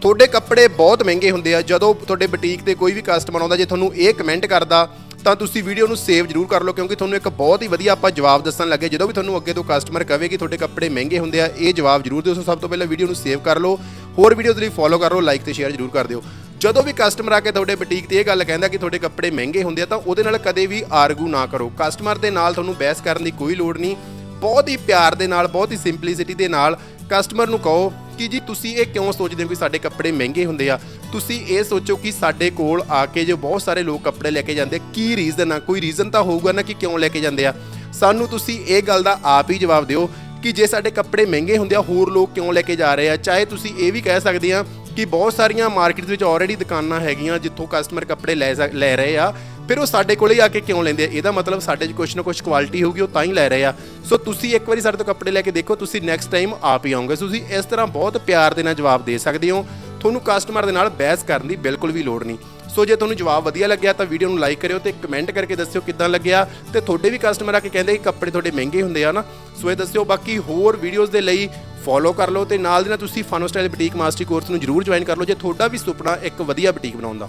ਤੁਹਾਡੇ ਕੱਪੜੇ ਬਹੁਤ ਮਹਿੰਗੇ ਹੁੰਦੇ ਆ। ਜਦੋਂ ਤੁਹਾਡੇ ਬੁਟੀਕ ਤੇ ਕੋਈ ਵੀ ਕਸਟਮਰ ਆਉਂਦਾ, ਜੇ ਤੁਹਾਨੂੰ ਇਹ ਕਮੈਂਟ ਕਰਦਾ, ਤਾਂ ਤੁਸੀਂ ਵੀਡੀਓ ਨੂੰ ਸੇਵ ਜ਼ਰੂਰ ਕਰ ਲਓ, ਕਿਉਂਕਿ ਤੁਹਾਨੂੰ ਇੱਕ ਬਹੁਤ ਹੀ ਵਧੀਆ ਆਪਾਂ ਜਵਾਬ ਦੱਸਣ ਲੱਗੇ। ਜਦੋਂ ਵੀ ਤੁਹਾਨੂੰ ਅੱਗੇ ਤੋਂ ਕਸਟਮਰ ਕਹੇ ਕਿ ਤੁਹਾਡੇ ਕੱਪੜੇ ਮਹਿੰਗੇ ਹੁੰਦੇ ਆ, ਇਹ ਜਵਾਬ ਜ਼ਰੂਰ ਦਿਓ। ਸੋ ਸਭ ਤੋਂ ਪਹਿਲਾਂ ਵੀਡੀਓ ਨੂੰ ਸੇਵ ਕਰ ਲਓ। ਹੋਰ ਵੀਡੀਓਜ਼ ਲਈ ਫੋਲੋ ਕਰ ਲਓ ਲਾਈਕ ਤੇ ਸ਼ੇਅਰ ਜ਼ਰੂਰ ਕਰ ਦਿਓ। ਜਦੋਂ ਵੀ ਕਸਟਮਰ ਆ ਕੇ ਤੁਹਾਡੇ ਬੁਟੀਕ ਤੇ ਇਹ ਗੱਲ ਕਹਿੰਦਾ ਕਿ ਤੁਹਾਡੇ ਕੱਪੜੇ ਮਹਿੰਗੇ ਹੁੰਦੇ ਆ, ਤਾਂ ਉਹਦੇ ਨਾਲ ਕਦੇ ਵੀ ਆਰਗੂ ਨਾ ਕਰੋ। ਕਸਟਮਰ ਦੇ ਨਾਲ ਤੁਹਾਨੂੰ ਬਹਿਸ ਕਰਨ ਦੀ ਕੋਈ ਲੋੜ ਨਹੀਂ। ਬਹੁਤ ਹੀ ਪਿਆਰ ਦੇ ਨਾਲ, ਬਹੁਤ ਹੀ ਸਿੰਪਲਿਸਿਟੀ ਦੇ ਨਾਲ ਕਸਟਮਰ ਨੂੰ ਕਹੋ ਕਿ ਜੀ ਤੁਸੀਂ ਇਹ ਕਿਉਂ ਸੋਚਦੇ ਹੋ ਕਿ ਸਾਡੇ ਕੱਪੜੇ ਮਹਿੰਗੇ ਹੁੰਦੇ ਆ? ਤੁਸੀਂ ਇਹ ਸੋਚੋ ਕਿ ਸਾਡੇ ਕੋਲ ਆ ਕੇ ਜੋ ਬਹੁਤ ਸਾਰੇ ਲੋਕ ਕੱਪੜੇ ਲੈ ਕੇ ਜਾਂਦੇ, ਕੀ ਰੀਜ਼ਨ ਆ? ਕੋਈ ਰੀਜ਼ਨ ਤਾਂ ਹੋਊਗਾ ਨਾ ਕਿ ਕਿਉਂ ਲੈ ਕੇ ਜਾਂਦੇ ਆ? ਸਾਨੂੰ ਤੁਸੀਂ ਇਹ ਗੱਲ ਦਾ ਆਪ ਹੀ ਜਵਾਬ ਦਿਓ ਕਿ ਜੇ ਸਾਡੇ ਕੱਪੜੇ ਮਹਿੰਗੇ ਹੁੰਦੇ ਆ, ਹੋਰ ਲੋਕ ਕਿਉਂ ਲੈ ਕੇ ਜਾ ਰਹੇ ਆ? ਚਾਹੇ ਤੁਸੀਂ ਇਹ ਵੀ ਕਹਿ ਸਕਦੇ ਆ ਕਿ ਬਹੁਤ ਸਾਰੀਆਂ ਮਾਰਕੀਟ ਵਿੱਚ ਆਲਰੇਡੀ ਦੁਕਾਨਾਂ ਹੈਗੀਆਂ ਜਿੱਥੋਂ ਕਸਟਮਰ ਕੱਪੜੇ ਲੈ ਲੈ ਰਹੇ ਆ। ਫਿਰ ਉਹ ਸਾਡੇ ਕੋਲੇ ਹੀ ਆ ਕੇ ਕਿਉਂ ਲੈਂਦੇ ਆ? ਇਹਦਾ ਮਤਲਬ ਸਾਡੇ 'ਚ ਕੁਛ ਨਾ ਕੁਛ ਕੁਆਲਿਟੀ ਹੋਊਗੀ, ਉਹ ਤਾਂ ਹੀ ਲੈ ਰਹੇ ਆ। ਸੋ ਤੁਸੀਂ ਇੱਕ ਵਾਰੀ ਸਾਡੇ ਤੋਂ ਕੱਪੜੇ ਲੈ ਕੇ ਦੇਖੋ, ਤੁਸੀਂ ਨੈਕਸਟ ਟਾਈਮ ਆਪ ਹੀ ਆਉਂਗੇ ਤੁਸੀਂ ਇਸ ਤਰ੍ਹਾਂ ਬਹੁਤ ਪਿਆਰ ਦੇ ਨਾਲ ਜਵਾਬ ਦੇ ਸਕਦੇ ਹੋ। ਤੁਹਾਨੂੰ ਕਸਟਮਰ ਦੇ ਨਾਲ ਬਹਿਸ ਕਰਨ ਦੀ ਬਿਲਕੁਲ ਵੀ ਲੋੜ ਨਹੀਂ। ਸੋ ਜੇ ਤੁਹਾਨੂੰ ਜਵਾਬ ਵਧੀਆ ਲੱਗਿਆ ਤਾਂ ਵੀਡੀਓ ਨੂੰ ਲਾਈਕ ਕਰਿਓ ਤੇ ਕਮੈਂਟ ਕਰਕੇ ਦੱਸਿਓ ਕਿੱਦਾਂ ਲੱਗਿਆ। ਤੇ ਤੁਹਾਡੇ ਵੀ ਕਸਟਮਰ ਆ ਕੇ ਕਹਿੰਦੇ ਕਿ ਕੱਪੜੇ ਤੁਹਾਡੇ ਮਹਿੰਗੇ ਹੁੰਦੇ ਆ ਨਾ। ਸੋ ਇਹ ਦੱਸਿਓ, ਬਾਕੀ ਹੋਰ ਵੀਡੀਓਜ਼ ਦੇ ਲਈ ਫੋਲੋ ਕਰ ਲਓ ਤੇ ਨਾਲ ਦੀ ਨਾਲ ਤੁਸੀਂ fun style boutique mastery course ਨੂੰ ਜਰੂਰ ਜੁਆਇਨ ਕਰ ਲਓ ਜੇ ਤੁਹਾਡਾ ਵੀ ਸੁਪਨਾ ਇੱਕ ਵਧੀਆ ਬੁਟੀਕ ਬਣਾਉਣ ਦਾ।